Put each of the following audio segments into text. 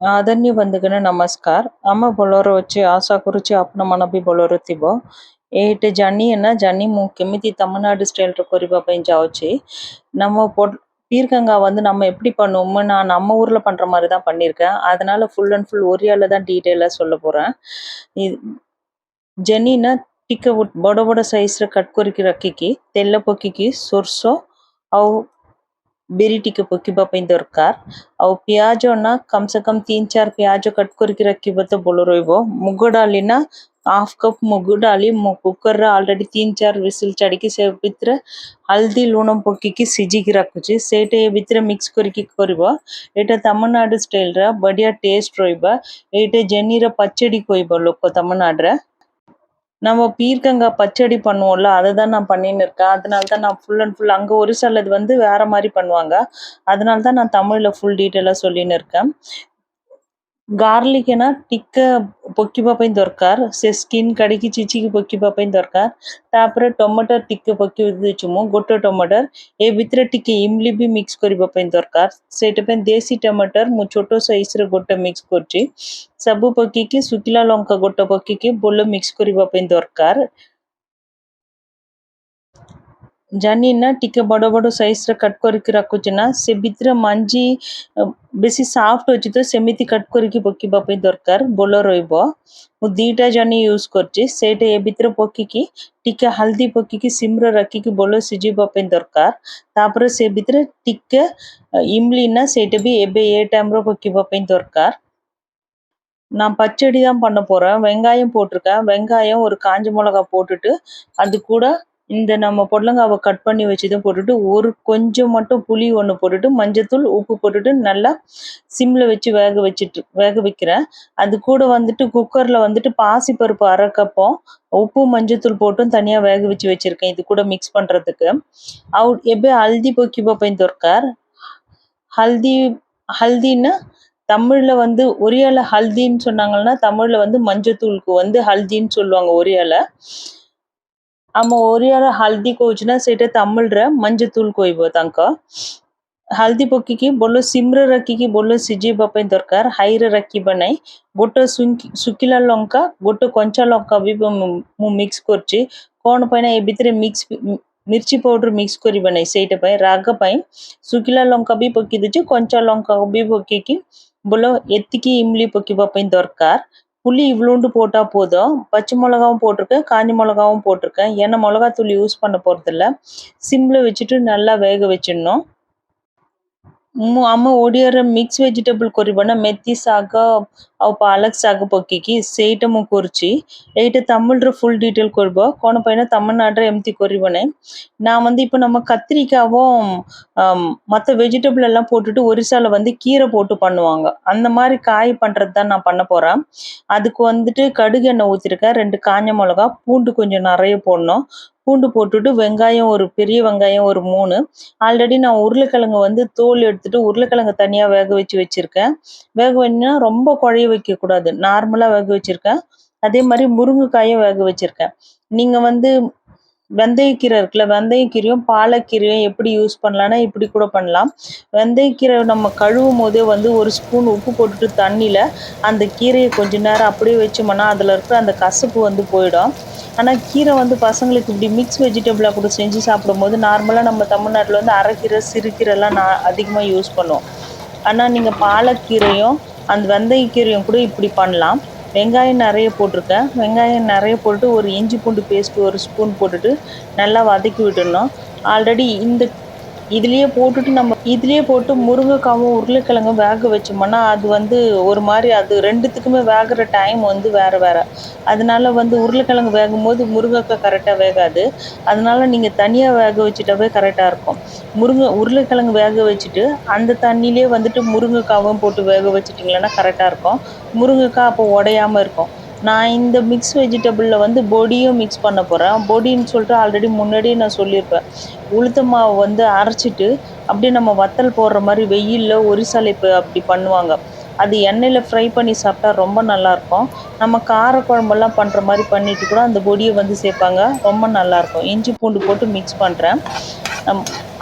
ଆଦରଣୀୟ ବନ୍ଧୁଗଣ ନମସ୍କାର ଆମ ବୋଲେରୋ ଅଛି ଆଶା କରୁଛି ଆପଣମାନେ ବି ବୋଲେରୋ ଥିବ ଏଇଟା ଜାନି ନା ଜାନି ମୁଁ କେମିତି தமிழ்நாடு ஸ்டைலில் କରିବା ପାଇଁ ଯାଉଛି நம்ம பொட் பீர்க்கங்கா வந்து நம்ம எப்படி பண்ணுவோமோ நான் நம்ம ஊரில் பண்ணுற மாதிரி தான் பண்ணியிருக்கேன் அதனால ஃபுல் அண்ட் ஃபுல் ஒரியால தான் டீட்டெயிலாக சொல்ல போகிறேன் இது ଜେନିନା ଟିକେ ଗୋ- ବଡ଼ ବଡ଼ ସାଇଜ୍ର କଟ୍ କରିକି ରଖିକି ତେଲ ପକେଇକି ସୋରିଷ ଆଉ ବିରି ଟିକେ ପକେଇବା ପାଇଁ ଦରକାର ଆଉ ପିଆଜ ନା କମ୍ ସେ କମ୍ ତିନି ଚାରି ପିଆଜ କଟ୍ କରିକି ରଖିବ ତ ଭଲ ରହିବ ମୁଗ ଡାଲି ନା ହାଫ୍ କପ୍ ମୁଗ ଡାଲି ମୁଁ କୁକର୍ରେ ଅଲରେଡ଼ି ତିନି ଚାରି ବିସିଲ୍ ଛାଡ଼ିକି ସେ ଭିତରେ ହଳଦୀ ଲୁଣ ପକେଇକି ସିଝିକି ରଖୁଛି ସେଇଟା ଏ ଭିତରେ ମିକ୍ସ କରିକି କରିବ ଏଇଟା ତାମିଲନାଡୁ ଷ୍ଟାଇଲ୍ର ବଢ଼ିଆ ଟେଷ୍ଟ ରହିବ ଏଇଟା ଜେନିର ପଚଡ଼ି କହିବ ଲୋକ ତାମିଲନାଡୁରେ நம்ம பீர்க்கங்காய் பச்சடி பண்ணுவோம்ல அதை தான் நான் பண்ணின்னு இருக்கேன். அதனால தான் நான் ஃபுல் அண்ட் ஃபுல் அங்கே ஒரு சிலது வந்து வேற மாதிரி பண்ணுவாங்க. அதனால தான் நான் தமிழில் ஃபுல் டீட்டெயிலாக சொல்லின்னு இருக்கேன். ଗାର୍ଲିକ୍ ନା ଟିକେ ପକେଇବା ପାଇଁ ଦରକାର ସେ ସ୍କିନ୍ କାଢ଼ିକି ଚିଚିକି ପକେଇବା ପାଇଁ ଦରକାର ତାପରେ ଟମାଟର ଟିକେ ପକେଇ ଦେଇଛି ମୁଁ ଗୋଟେ ଟମାଟର ଏ ଭିତରେ ଟିକେ ଇମଲି ବି ମିକ୍ସ କରିବା ପାଇଁ ଦରକାର ସେଇଟା ପାଇଁ ଦେଶୀ ଟମାଟର ମୁଁ ଛୋଟ ସାଇଜ୍ରେ ଗୋଟେ ମିକ୍ସ କରୁଛି ସବୁ ପକେଇକି ଶୁଖିଲା ଲଙ୍କା ଗୋଟେ ପକେଇକି ଭଲ ମିକ୍ସ କରିବା ପାଇଁ ଦରକାର ଜହ୍ନି ନା ଟିକେ ବଡ଼ ବଡ଼ ସାଇଜ୍ରେ କଟ୍ କରିକି ରଖୁଛି ନା ସେ ଭିତରେ ମଞ୍ଜି ଅ, ବେଶୀ ସଫ୍ଟ ଅଛି ତ ସେମିତି କଟ୍ କରିକି ପକେଇବା ପାଇଁ ଦରକାର ଭଲ ରହିବ ମୁଁ ଦୁଇଟା ଜହ୍ନି ୟୁଜ୍ କରୁଛି ସେଇଟା ଏ ଭିତରେ ପକେଇକି ଟିକେ ହଳଦୀ ପକେଇକି ସିମ୍ରେ ରଖିକି ଭଲ ସିଝିବା ପାଇଁ ଦରକାର ତାପରେ ସେ ଭିତରେ ଟିକେ ଅ, ଇମଲି ନା ସେଇଟା ବି ଏବେ ଏ ଟାଇମ୍ରେ ପକେଇବା ପାଇଁ ଦରକାର நான் பச்சடி தான் பண்ண போறேன் வெங்காயம் போட்டிருக்கேன் வெங்காயம் ஒரு காஞ்ச மிளகாய் போட்டுட்டு அது கூட இந்த நம்ம புடலங்காவை கட் பண்ணி வச்சதும் போட்டுட்டு ஒரு கொஞ்சம் மட்டும் புளி ஒன்று போட்டுட்டு மஞ்சத்தூள் உப்பு போட்டுட்டு நல்லா சிம்மில் வச்சு வேக வச்சுட்டு வேக வைக்கிறேன். அது கூட வந்துட்டு குக்கரில் வந்துட்டு பாசிப்பருப்பு அரை கப்பம் உப்பு மஞ்சத்தூள் போட்டும் தனியாக வேக வச்சு வச்சுருக்கேன். இது கூட மிக்ஸ் பண்ணுறதுக்கு அவுட் எப்போ ஹல்தி பொக்கி பார்ப்பேன் தொர்க்கார் ஹல்தி ஹல்தின்னு தமிழில் வந்து ஒரியால ஹல்தின்னு சொன்னாங்கன்னா தமிழில் வந்து மஞ்சத்தூளுக்கு வந்து ஹல்தின்னு சொல்லுவாங்க ஒரியால ಆಮ ಒರಿಯಾರ ಹಲ್ದಿ ಕೋಜ್ನ ಸೇಟೆ ತಮ್ಮಳ್ರ ಮಂಜತೂಲ್ ಕೊಯ್ಬೋ ತಂಕ হালদি পকিকি বলো সিম্র রাখিকি বলো সিজিবা পাই দরকার হাইরে রাখিবা নাই গোটে শুকিলা লঙ্কা গোটে কঞ্চা লঙ্কা বি মু মিক্স করছি কোন পাই না এ ভিতরে মিক্স মির্চি পাউডর মিক্স করিবা নাই সেইটা পাই রাগ পাই শুকিলা লঙ্কা বি পকি দেছি কঞ্চা লঙ্কা বি পকিকি বলো এতিকি ইমলি পকিবা পাই দরকার புளி இவ்வளோண்டு போட்டால் போதும். பச்சை மிளகாவும் போட்டிருக்கேன் காஞ்சி மிளகாவும் போட்டிருக்கேன். ஏன்னா மிளகாத்தூள் யூஸ் பண்ண போகிறதில்ல சிம்மில் வச்சுட்டு நல்லா வேக வச்சிடணும். ମୁଁ ଆମ ଓଡ଼ିଆରେ ମିକ୍ସ ଭେଜିଟେବୁଲ୍ କରିବା ନା ମେଥି ଶାଗ ଆଉ ପାଲକ ଶାଗ ପକେଇକି ସେଇଟା ମୁଁ କରୁଛି ଏଇଟା தமிழ்ல ஃபுல் டீட்டெயில் କରିବ କ'ଣ ପାଇଁ ନା தமிழ்நாட்டில் எம்தி କରିବ ନାହିଁ நான் வந்து இப்போ நம்ம கத்திரிக்காவும் மற்ற வெஜிடபிள் எல்லாம் போட்டுட்டு ஒரிசால வந்து கீரை போட்டு பண்ணுவாங்க அந்த மாதிரி காய் பண்ணுறது தான் நான் பண்ண போகிறேன் அதுக்கு வந்துட்டு கடுகு எண்ணெய் ஊற்றிருக்கேன் ரெண்டு காஞ்ச மிளகா பூண்டு கொஞ்சம் நிறைய போடணும் பூண்டு போட்டுட்டு வெங்காயம் ஒரு பெரிய வெங்காயம் ஒரு மூணு. ஆல்ரெடி நான் உருளைக்கிழங்கு வந்து தோல் எடுத்துட்டு உருளைக்கிழங்கு தனியாக வேக வச்சு வச்சுருக்கேன். வேக வேணும்னா ரொம்ப குழைய வைக்கக்கூடாது நார்மலாக வேக வச்சுருக்கேன். அதே மாதிரி முருங்கைக்காயும் வேக வச்சுருக்கேன். நீங்கள் வந்து வெந்தயக்கீரை இருக்குல்ல வெந்தயக்கீரையும் பாலக்கீரையும் எப்படி யூஸ் பண்ணலான்னா இப்படி கூட பண்ணலாம். வெந்தயக்கீரை நம்ம கழுவும் போதே வந்து ஒரு ஸ்பூன் உப்பு போட்டுட்டு தண்ணியில் அந்த கீரையை கொஞ்ச நேரம் அப்படியே வச்சோம்னா அதில் இருக்கிற அந்த கசப்பு வந்து போயிடும். ஆனால் கீரை வந்து பசங்களுக்கு இப்படி மிக்ஸ் வெஜிடபிளாக கூட செஞ்சு சாப்பிடும்போது நார்மலாக நம்ம தமிழ்நாட்டில் வந்து அரைக்கீரை சிறுகீரைலாம் நான் அதிகமாக யூஸ் பண்ணுவோம். ஆனால் நீங்கள் பாலக்கீரையும் அந்த வெந்தயக்கீரையும் கூட இப்படி பண்ணலாம். வெங்காயம் நிறைய போட்டிருக்கேன். வெங்காயம் நிறைய போட்டு ஒரு இஞ்சி பூண்டு பேஸ்ட் ஒரு ஸ்பூன் போட்டுட்டு நல்லா வதக்கி விட்டுடணும் ஆல்ரெடி இந்த இதுலேயே போட்டுட்டு நம்ம இதுலேயே போட்டு முருங்கைக்காவும் உருளைக்கிழங்கும் வேக வச்சோம்னா அது வந்து ஒரு மாதிரி அது ரெண்டுத்துக்குமே வேகிற டைம் வந்து வேறு வேறு. அதனால வந்து உருளைக்கிழங்கு வேகும் போது முருங்கைக்காய் கரெக்டாக வேகாது. அதனால நீங்கள் தனியாக வேக வச்சுட்டாவே கரெக்டாக இருக்கும். முருங்கை உருளைக்கிழங்கு வேக வச்சுட்டு அந்த தண்ணியிலே வந்துட்டு முருங்கைக்காவும் போட்டு வேக வச்சிட்டிங்கன்னா கரெக்டாக இருக்கும். முருங்கைக்காய் அப்போ உடையாமல் இருக்கும். நான் இந்த மிக்ஸ் வெஜிடபிளில் வந்து பொடியும் மிக்ஸ் பண்ண போகிறேன் பொடின்னு சொல்லிட்டு ஆல்ரெடி முன்னாடியே நான் சொல்லியிருப்பேன். உளுத்த மாவு வந்து அரைச்சிட்டு அப்படியே நம்ம வத்தல் போடுற மாதிரி வெயிலில் ஒரிசாலைப்பு அப்படி பண்ணுவாங்க. அது எண்ணெயில் ஃப்ரை பண்ணி சாப்பிட்டா ரொம்ப நல்லாயிருக்கும். நம்ம கார குழம்பெல்லாம் பண்ணுற மாதிரி பண்ணிட்டு கூட அந்த பொடியை வந்து சேர்ப்பாங்க. ரொம்ப நல்லாயிருக்கும். இஞ்சி பூண்டு போட்டு மிக்ஸ் பண்ணுறேன்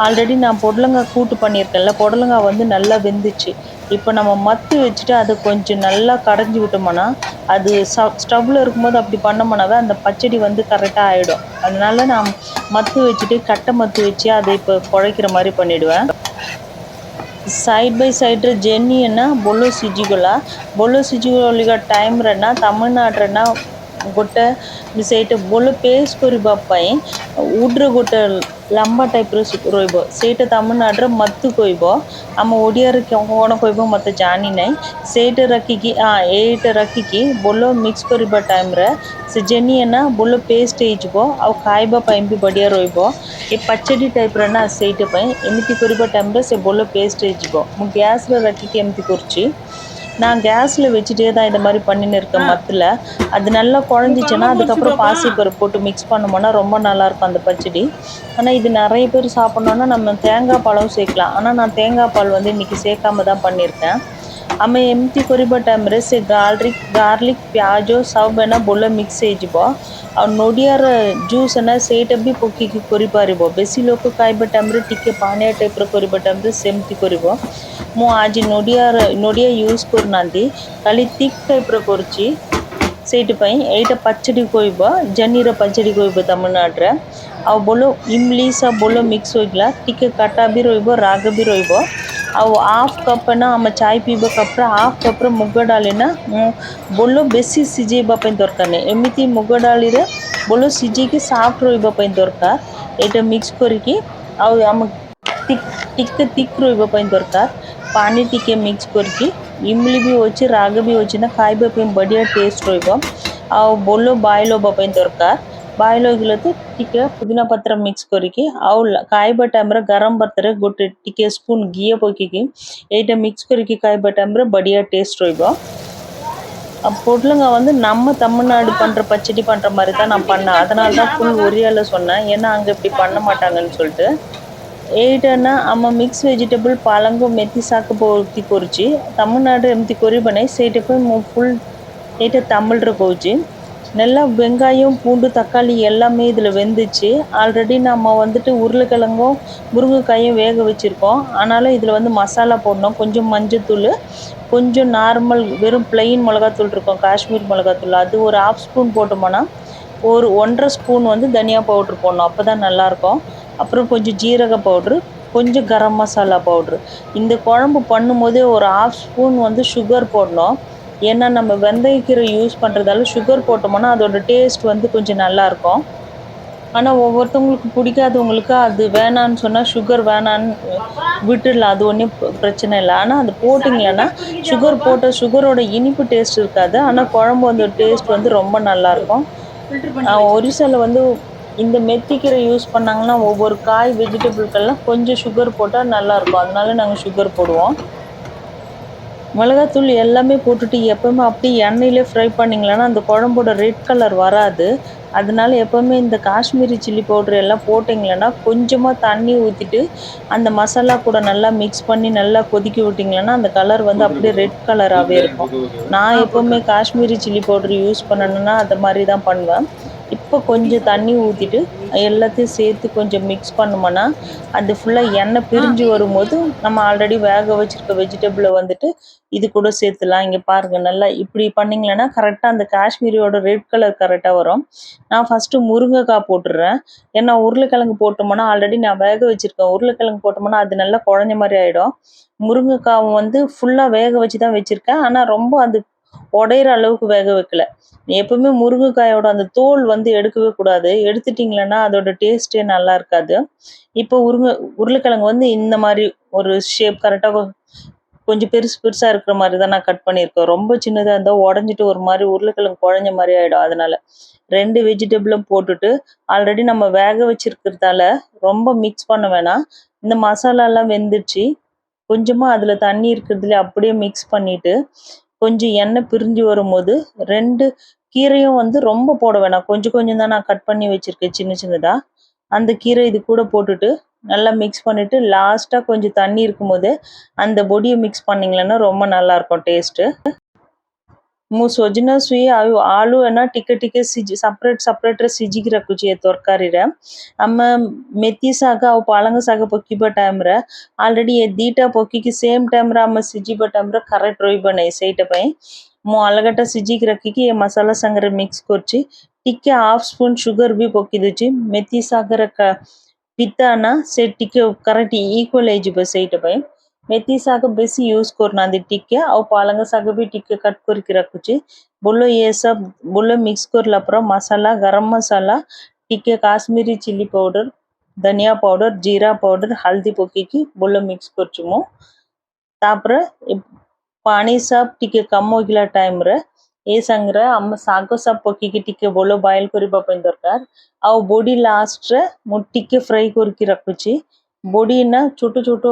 ஆல்ரெடி நான் பொடலங்காய் கூட்டு பண்ணியிருக்கேன்ல. பொடலங்காய் வந்து நல்லா வெந்துச்சு. இப்போ நம்ம மத்து வச்சுட்டு அதை கொஞ்சம் நல்லா கடைஞ்சி விட்டோம்னா அது ச இருக்கும்போது அப்படி பண்ணோம்னாவே அந்த பச்சடி வந்து கரெக்டாக ஆகிடும் அதனால நான் மத்து வச்சுட்டு கட்டை மத்து வச்சு அதை இப்போ குழைக்கிற மாதிரி பண்ணிவிடுவேன் சைடு ಬೈ ಸೈಡ್ರ ಜರ್ನಿಯನ್ನು ಬೊಲ್ಲೋ ಸಿಜಿಗಳ ಬೊಲ್ಲೋ ಸಿಜಿಗಳಿಗ ಟೈಮ್ರನ್ನು ತಮಿಳ್ನಾಡ್ರನ್ನ ଗୋଟେ ସେଇଟା ଭଲ ପେଷ୍ଟ କରିବା ପାଇଁ ଉଡ଼୍ର ଗୋଟେ ଲମ୍ବା ଟାଇପ୍ର ରହିବ ସେଇଟା ତାମିଲନାଡ଼ୁରେ ମତୁ କହିବ ଆମ ଓଡ଼ିଆରେ କ'ଣ କହିବ ମୋତେ ଜାଣିନାହିଁ ସେଇଟା ରଖିକି ଏଇଟା ରଖିକି ଭଲ ମିକ୍ସ କରିବା ଟାଇମ୍ରେ ସେ ଜେନିଏନା ଭଲ ପେଷ୍ଟ ହେଇଯିବ ଆଉ ଖାଇବା ପାଇଁ ବି ବଢ଼ିଆ ରହିବ ଏ ପାଚେଡ଼ି ଟାଇପ୍ର ନା ସେଇଟା ପାଇଁ ଏମିତି କରିବା ଟାଇମ୍ରେ ସେ ଭଲ ପେଷ୍ଟ ହେଇଯିବ ମୁଁ ଗ୍ୟାସ୍ରେ ରଖିକି ଏମିତି କରୁଛି நான் கேஸில் வச்சுட்டே தான் இந்த மாதிரி பண்ணின்னு இருக்கேன் மத்தில். அது நல்லா குழஞ்சிச்சின்னா அதுக்கப்புறம் பாசிப்பருப்பு போட்டு மிக்ஸ் பண்ணோம்னா ரொம்ப நல்லாயிருக்கும் அந்த பச்சடி. ஆனால் இது நிறைய பேர் சாப்பிட்ணுன்னா நம்ம தேங்காய் பாலும் சேர்க்கலாம். ஆனால் நான் தேங்காய் பால் வந்து இன்றைக்கி சேர்க்காம தான் பண்ணியிருக்கேன். ଆମେ ଏମିତି କରିବା ଟାଇମ୍ରେ ସେ ଗାର୍ଲିକ୍ ଗାର୍ଲିକ୍ ପିଆଜ ସବୁ ଏନା ଭଲ ମିକ୍ସ ହେଇଯିବ ଆଉ ନଡ଼ିଆର ଜୁସ୍ ନା ସେଇଟା ବି ପକେଇକି କରିପାରିବ ବେଶୀ ଲୋକ ଖାଇବା ଟାଇମ୍ରେ ଟିକେ ପାଣିଆ ଟାଇପ୍ର କରିବା ଟାଇମ୍ରେ ସେମିତି କରିବ ମୁଁ ଆଜି ନଡ଼ିଆର ନଡ଼ିଆ ୟୁଜ୍ କରୁନାହାନ୍ତି ଖାଲି ଥିକ୍ ଟାଇପ୍ର କରୁଛି ସେଇଥିପାଇଁ ଏଇଟା ପାଚେଡ଼ି କହିବ ଜହ୍ନିର ପାଚେଡ଼ି କହିବ ତାମିଲନାଡ଼ୁରେ ଆଉ ଭଲ ଇମଲି ସବୁ ଭଲ ମିକ୍ସ ହୋଇଗଲା ଟିକେ କାଟା ବି ରହିବ ରାଗ ବି ରହିବ ಅವು ಹಾಫ್ ಕಪ್ನ ಅಮ್ಮ ಚಾಯ್ ಪೀಬೇಕಪ್ರ ಹಾಫ್ ಕಪ್ರ ବେଶୀ ସିଝେଇବା ପାଇଁ ଦରକାର ନାହିଁ ଏମିତି ಎಮಿತಿ ಮುಗ್ಗಡಾಲಿರ ಬೊಲ್ಲು ಸಿಜಿಗೆ ಸಾಫ್ಟ್ ರೋಯ್ಬ ପାଇଁ ଦରକାର ଏଇଟା ମିକ୍ସ କରିକି ଆଉ ଆମ ଟିକେ তিক রইব ପାଇଁ ଦରକାର ପାଣି ଟିକେ ମିକ୍ସ କରିକି ইমলি ବି হচ্ছে ରାଗ ବି হচ্ছে ନା ଖାଇବା ପାଇଁ ବଢ଼ିଆ টেস্ট ରହିବ ଆଉ বোলো বাইল হবা ପାଇଁ ଦରକାର ಬಾಯ್ಲೋಗಿಲತ್ತು ଟିକେ ପୁଦିନା ପତ୍ର ମିକ୍ସ କରିକି ଆଉ ଖାଇବା ଟାଇମ୍ରେ ଗରମ ଭାତରେ ଗୋଟେ ଟିକେ ସ୍ପୁନ୍ ଘିଅ ପକେଇକି ଏଇଟା ମିକ୍ସ କରିକି ଖାଇବା ଟାଇମ୍ରେ ବଢ଼ିଆ ଟେଷ୍ଟ ରହିବ பொருளுங்க வந்து நம்ம தமிழ்நாடு பண்ணுற பச்சடி பண்ணுற மாதிரி தான் நான் பண்ணேன் அதனால தான் ஃபுல் ஒரியால சொன்னேன் ஏன்னா அங்கே இப்படி பண்ண மாட்டாங்கன்னு சொல்லிட்டு ఏటన్నా అమ్మ మిక్స్ వెజిటబుల్ పాలంగు మెత్తి సాకు పోతి కొరిచి తమిళనాడు ఎంతి కొరిబనే సేటపై ఫుల్ ఏట తమిళరు పోచి நல்லா வெங்காயம் பூண்டு தக்காளி எல்லாமே இதில் வெந்துச்சு. ஆல்ரெடி நம்ம வந்துட்டு உருளைக்கிழங்கும் முருங்கைக்காயும் வேக வச்சுருக்கோம். ஆனாலும் இதில் வந்து மசாலா போடணும். கொஞ்சம் மஞ்சத்தூள் கொஞ்சம் நார்மல் வெறும் பிளெயின் மிளகாத்தூள் இருக்கும். காஷ்மீர் மிளகாத்தூள். அது ஒரு ஆஃப் ஸ்பூன் போட்டோம்னா ஒரு ஒன்றரை ஸ்பூன் வந்து தனியா பவுட்ரு போடணும். அப்போ தான் நல்லாயிருக்கும். அப்புறம் கொஞ்சம் ஜீரக பவுட்ரு கொஞ்சம் கரம் மசாலா பவுட்ரு இந்த குழம்பு பண்ணும்போதே ஒரு ஆஃப் ஸ்பூன் வந்து சுகர் போடணும். ஏன்னா நம்ம வெந்தயக்கீரை யூஸ் பண்ணுறதால சுகர் போட்டோம்னா அதோட டேஸ்ட் வந்து கொஞ்சம் நல்லாயிருக்கும். ஆனால் ஒவ்வொருத்தவங்களுக்கு பிடிக்காதவங்களுக்கு அது வேணான்னு சொன்னால் சுகர் வேணான்னு விட்டுடலாம். அது ஒன்றும் பிரச்சனை இல்லை. ஆனால் அது போட்டிங்களன்னா சுகர் போட்ட சுகரோட இனிப்பு டேஸ்ட் இருக்காது. ஆனால் குழம்பு வந்து டேஸ்ட் வந்து ரொம்ப நல்லாயிருக்கும். ஒரிசாவில் வந்து இந்த மெத்திக்கீரை யூஸ் பண்ணாங்கன்னா ஒவ்வொரு காய் வெஜிடபிள்கள்லாம் கொஞ்சம் சுகர் போட்டால் நல்லாயிருக்கும். அதனால நாங்கள் சுகர் போடுவோம். மிளகாத்தூள் எல்லாமே போட்டுட்டு எப்போவுமே அப்படியே எண்ணெயிலே ஃப்ரை பண்ணிங்களேன்னா அந்த குழம்போட ரெட் கலர் வராது. அதனால எப்போவுமே இந்த காஷ்மீரி சில்லி பவுட்ரு எல்லாம் போட்டிங்களேன்னா கொஞ்சமாக தண்ணி ஊற்றிட்டு அந்த மசாலா கூட நல்லா மிக்ஸ் பண்ணி நல்லா கொதிக்க விட்டிங்களேன்னா அந்த கலர் வந்து அப்படியே ரெட் கலராகவே இருக்கும். நான் எப்போவுமே காஷ்மீரி சில்லி பவுட்ரு யூஸ் பண்ணணுன்னா அந்த மாதிரி தான் பண்ணுவேன். இப்போ கொஞ்சம் தண்ணி ஊற்றிட்டு எல்லாத்தையும் சேர்த்து கொஞ்சம் மிக்ஸ் பண்ணோம்னா அது ஃபுல்லாக எண்ணெய் பிரிஞ்சு வரும்போது நம்ம ஆல்ரெடி வேக வச்சுருக்க வெஜிடபிளை வந்துட்டு இது கூட சேர்த்துலாம். இங்கே பாருங்கள் நல்லா இப்படி பண்ணிங்களேன்னா கரெக்டாக அந்த காஷ்மீரியோட ரெட் கலர் கரெக்டாக வரும். நான் ஃபஸ்ட்டு முருங்கைக்காய் போட்டுடுறேன். ஏன்னா உருளைக்கிழங்கு போட்டோம்னா ஆல்ரெடி நான் வேக வச்சுருக்கேன். உருளைக்கிழங்கு போட்டோம்னா அது நல்லா குழஞ்ச மாதிரி ஆகிடும் முருங்கைக்காவை வந்து ஃபுல்லாக வேக வச்சு தான் வச்சுருக்கேன். ஆனால் ரொம்ப அது உடையிற அளவுக்கு வேக வைக்கல. எப்பவுமே முருங்கைக்காயோட அந்த தோல் வந்து எடுக்கவே கூடாது. எடுத்துட்டிங்களன்னா அதோட டேஸ்ட்டே நல்லா இருக்காது. இப்போ உருங்கை உருளைக்கிழங்கு வந்து இந்த மாதிரி ஒரு ஷேப் கரெக்டாக கொஞ்சம் பெருசு பெருசாக இருக்கிற மாதிரி தான் நான் கட் பண்ணியிருக்கேன். ரொம்ப சின்னதாக இருந்தால் உடஞ்சிட்டு ஒரு மாதிரி உருளைக்கிழங்கு குழஞ்ச மாதிரி ஆகிடும் அதனால. ரெண்டு வெஜிடபிளும் போட்டுட்டு ஆல்ரெடி நம்ம வேக வச்சிருக்கிறதால ரொம்ப மிக்ஸ் பண்ண வேணாம். இந்த மசாலாலாம் வெந்துடுச்சு. கொஞ்சமாக அதில் தண்ணி இருக்கிறதுல அப்படியே மிக்ஸ் பண்ணிவிட்டு கொஞ்சம் எண்ணெய் பிரிஞ்சு வரும்போது ரெண்டு கீரையும் வந்து ரொம்ப போட வேணாம். கொஞ்சம் கொஞ்சம் தான் நான் கட் பண்ணி வச்சுருக்கேன் சின்ன சின்னதாக அந்த கீரை இது கூட போட்டுட்டு நல்லா மிக்ஸ் பண்ணிவிட்டு லாஸ்ட்டாக கொஞ்சம் தண்ணி இருக்கும்போது அந்த பொடியை மிக்ஸ் பண்ணிங்களன்னா ரொம்ப நல்லாயிருக்கும் டேஸ்ட்டு ମୁଁ ସଜନା ଛୁଇଁ ଆଉ ଆଳୁ ଏନା ଟିକେ ଟିକେ ସିଝି ସେପାରେଟ୍ ସେପାରେଟ୍ରେ ସିଝିକି ରଖୁଛି ଏ ତରକାରୀରେ ଆମେ ମେଥି ଶାଗ ଆଉ ପାଳଙ୍ଗ ଶାଗ ପକାଇବା ଟାଇମ୍ରେ ଅଲରେଡ଼ି ଏ ଦୁଇଟା ପକାଇକି ସେମ୍ ଟାଇମ୍ରେ ଆମେ ସିଝିବା ଟାଇମ୍ରେ କରେକ୍ଟ ରହିବ ନାହିଁ ସେଇଟା ପାଇଁ ମୁଁ ଅଲଗାଟା ସିଝିକି ରଖିକି ଏ ମସଲା ସାଙ୍ଗରେ ମିକ୍ସ କରୁଛି ଟିକେ ହାଫ୍ ସ୍ପୁନ୍ ସୁଗର ବି ପକାଇ ଦେଉଛି ମେଥି ଶାଗର ପିତା ନା ସେ ଟିକେ କରେକ୍ଟ ଇକ୍ୱାଲ୍ ହେଇଯିବ ସେଇଟା ପାଇଁ मेथीसाग बेसी यूज करना टिक्के और पालंग साग भी टिक्के कट करके रखुचे बोलो ये सब बोलो मिक्स कर लपरा मसाला गरम मसाला टिक्के काश्मीरी चिल्ली पाउडर ధనియా పౌడర్ జీరా పౌడర్ హల్దీ పొక్కికి బుల్ల మిక్స్ కొచ్చుము తాపర పానీ సాబ్ టికే కమ్ ಹೋಗಿಲ್ಲ ಟೈಮ್ ರ ಏ ಸಂಗ್ರ ಅಮ್ಮ ಸಾಗೋ ಸಾಬ್ ಪೊಕ್ಕಿಗೆ ಟಿಕೆ ಬೋಲೋ ಬಾಯಲ್ ಕೊರಿಬಾ ಪೈನ್ ದರ್ಕಾರ್ ಅವು ಬೋಡಿ ಲಾಸ್ಟ್ ರ ಮುಟ್ಟಿಕ್ಕೆ ಫ್ರೈ ಕೊರ್ಕಿ ರಕ್ಕುಚಿ ಬೋಡಿನ ಚೂಟು ಚೂಟು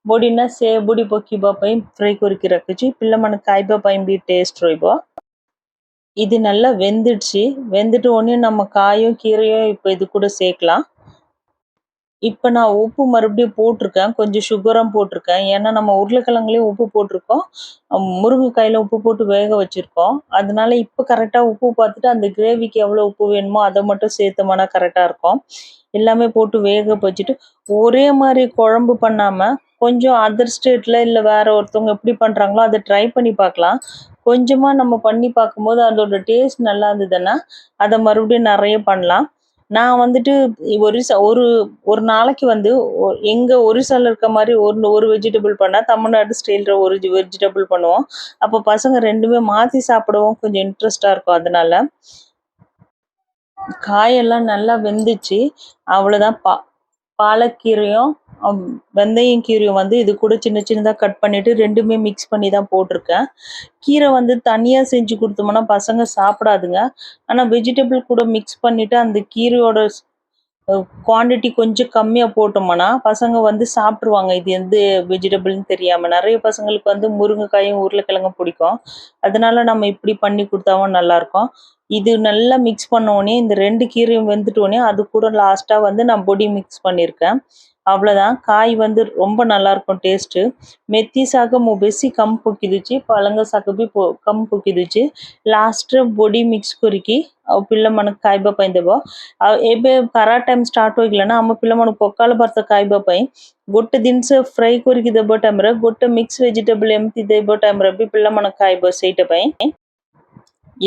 ଛୋଟ ଛୋଟ ବଡ଼ି ନା ସେ ବଡ଼ି ପକାଇବା ପାଇଁ ஃப்ரை କରିକି ରଖୁଛି ପିଲାମାନେ ଖାଇବା ପାଇଁ ବି டேஸ்ட் ରହିବ இது நல்லா வெந்துடுச்சு வெந்துட்டு உடனே நம்ம காயும் கீரையும் இப்போ இது கூட சேர்க்கலாம் இப்போ நான் உப்பு மறுபடியும் போட்டிருக்கேன் கொஞ்சம் சுகரும் போட்டிருக்கேன் ஏன்னா நம்ம உருளைக்கிழங்குலேயும் உப்பு போட்டிருக்கோம் அம், முருங்கைக்காயில உப்பு போட்டு வேக வச்சுருக்கோம் அதனால இப்போ கரெக்டாக உப்பு பார்த்துட்டு அந்த கிரேவிக்கு எவ்வளோ உப்பு வேணுமோ அதை மட்டும் சேர்த்தோம்னா கரெக்டாக இருக்கும் எல்லாமே போட்டு வேக வச்சுட்டு ஒரே மாதிரி குழம்பு பண்ணாமல் கொஞ்சம் அதர் ஸ்டேட்டில் இல்லை வேற ஒருத்தவங்க எப்படி பண்ணுறாங்களோ அதை ட்ரை பண்ணி பார்க்கலாம். கொஞ்சமாக நம்ம பண்ணி பார்க்கும்போது அதோட டேஸ்ட் நல்லா இருந்ததுன்னா அதை மறுபடியும் நிறைய பண்ணலாம். நான் வந்துட்டு ஒரிசா ஒரு ஒரு நாளைக்கு வந்து ஒ- எங்க ஒரிசால இருக்க மாதிரி ஒரு ஒரு வெஜிடபிள் பண்ணால் தமிழ்நாடு ஸ்டைலில் ஒரு வெஜிடபிள் பண்ணுவோம். அப்போ பசங்க ரெண்டுமே மாற்றி சாப்பிடவும் கொஞ்சம் இன்ட்ரெஸ்டாக இருக்கும் அதனால. காயெல்லாம் நல்லா வெந்துச்சு. அவ்வளோதான் பா பாலக்கீரையும் வெந்தயம் கீரையும் வந்து இது கூட சின்ன சின்னதாக கட் பண்ணிட்டு ரெண்டுமே மிக்ஸ் பண்ணி தான் போட்டிருக்கேன். கீரை வந்து தனியாக செஞ்சு கொடுத்தோம்னா பசங்க சாப்பிடாதுங்க. ஆனால் வெஜிடபிள் கூட மிக்ஸ் பண்ணிவிட்டு அந்த கீரையோட குவாண்டிட்டி கொஞ்சம் கம்மியாக போட்டோம்னா பசங்க வந்து சாப்பிட்ருவாங்க இது எந்த வெஜிடபிள்னு தெரியாமல் நிறைய பசங்களுக்கு வந்து முருங்கைக்காயும் உருளைக்கிழங்கும் பிடிக்கும். அதனால நம்ம இப்படி பண்ணி கொடுத்தாவும் நல்லாயிருக்கும். இது நல்லா மிக்ஸ் பண்ணோடனே இந்த ரெண்டு கீரையும் வெந்துட்டோடனே அது கூட லாஸ்ட்டாக வந்து நான் பொடி மிக்ஸ் பண்ணியிருக்கேன். அவ்வளோதான் காய் வந்து ரொம்ப நல்லாயிருக்கும் டேஸ்ட்டு மெத்தி சாக முபெசி கம் పొక్కిదిచ్చి పలంగా సగబి కం పొక్కిదిచ్చి లాస్ట్ బొడి ಮಿಕ್ಸ್ కొరికి ಅವು ಪಿಲ್ಲ ಮನಗೆ ಕಾಯ್ಬಾ ಪೈ ದೇವ ಅವು ಎಬೆ ಖರಾ ಟೈಮ್ ಸ್ಟಾರ್ಟ್ ಹೋಗ್ಲನ ಅಮ್ಮ ಪಿಲ್ಲ ಮನಗೆ ಪೊಕ್ಕಾಲ ಬರ್ತಾ ಕಾಯ್ಬಾ ಪೈ ಗೊಟ್ಟೆ ದಿನಸ ಫ್ರೈ ಕೊರಿಗಿ ದೆಬ್ಬ ಟೈಮ್ರ ಗೊಟ್ಟೆ ಮಿಕ್ಸ್ ವೆಜಿಟೇಬಲ್ ಎಂತಿ ದೆಬ್ಬ ಟೈಮ್ರ ಬಿ ಪಿಲ್ಲ ಮನಗೆ ಕಾಯ್ಬಾ ಸೇಟ ಪೈ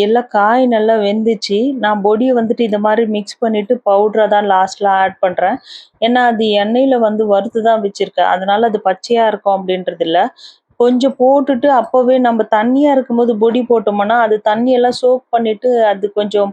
எல்லாம் காய் நல்லா வெந்துச்சு. நான் பொடியை வந்துட்டு இந்த மாதிரி மிக்ஸ் பண்ணிட்டு பவுடரை தான் லாஸ்ட்டில் ஆட் பண்ணுறேன் ஏன்னா அது எண்ணெயில் வந்து வறுத்து தான் வச்சுருக்கேன். அதனால் அது பச்சையாக இருக்கும் அப்படின்றது இல்லை. கொஞ்சம் போட்டுட்டு அப்போவே நம்ம தண்ணியாக இருக்கும்போது பொடி போட்டோம்னா அது தண்ணியெல்லாம் சோக் பண்ணிவிட்டு அது கொஞ்சம்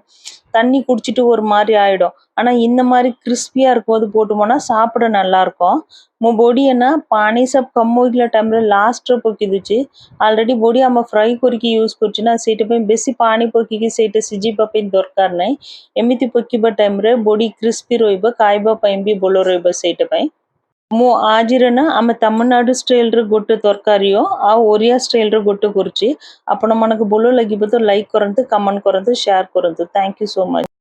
தண்ணி குடிச்சிட்டு ஒரு மாதிரி ஆயிடும் ஆனால் இந்த மாதிரி கிறிஸ்பியாக இருக்கும்போது போட்டோம்னா சாப்பிட நல்லா இருக்கும் ମୋ ବଡ଼ି ଏନା ପାଣି ସବ କମ୍ ହୋଇଗଲା ଟାଇମ୍ରେ ଲାଷ୍ଟରେ ପକେଇ ଦେଉଛି ଅଲରେଡ଼ି ବଡ଼ି ଆମେ ଫ୍ରାଏ କରିକି ୟୁଜ୍ କରୁଛୁ ନା ସେଇଟା ପାଇଁ ବେଶୀ ପାଣି ପକେଇକି ସେଇଟା ସିଝିବା ପାଇଁ ଦରକାର ନାହିଁ ଏମିତି ପକେଇବା ଟାଇମ୍ରେ ବଡ଼ି କ୍ରିସ୍ପି ରହିବ ଖାଇବା ପାଇଁ ବି ଭଲ ରହିବ ସେଇଟା ପାଇଁ ಮು ಆಜಿರನ ಆమె ತಮಿಳ್ನಾಡು ಸ್ಟೈಲ್ ರ ಗೊಟ್ಟು ತರಕಾರಿಯೋ ಆ ಒರಿಯಾ ಸ್ಟೈಲ್ ರ ಗೊಟ್ಟು ಕುರ್ಚಿ ଆପଣ ମାନଙ୍କୁ ଭଲ ଲାଗିବ ତ ଲାଇକ୍ କରନ୍ତୁ କମେଣ୍ଟ କରନ୍ତୁ ସେୟାର କରନ୍ତୁ ଥ୍ୟାଙ୍କ ୟୁ ସୋ ମଚ୍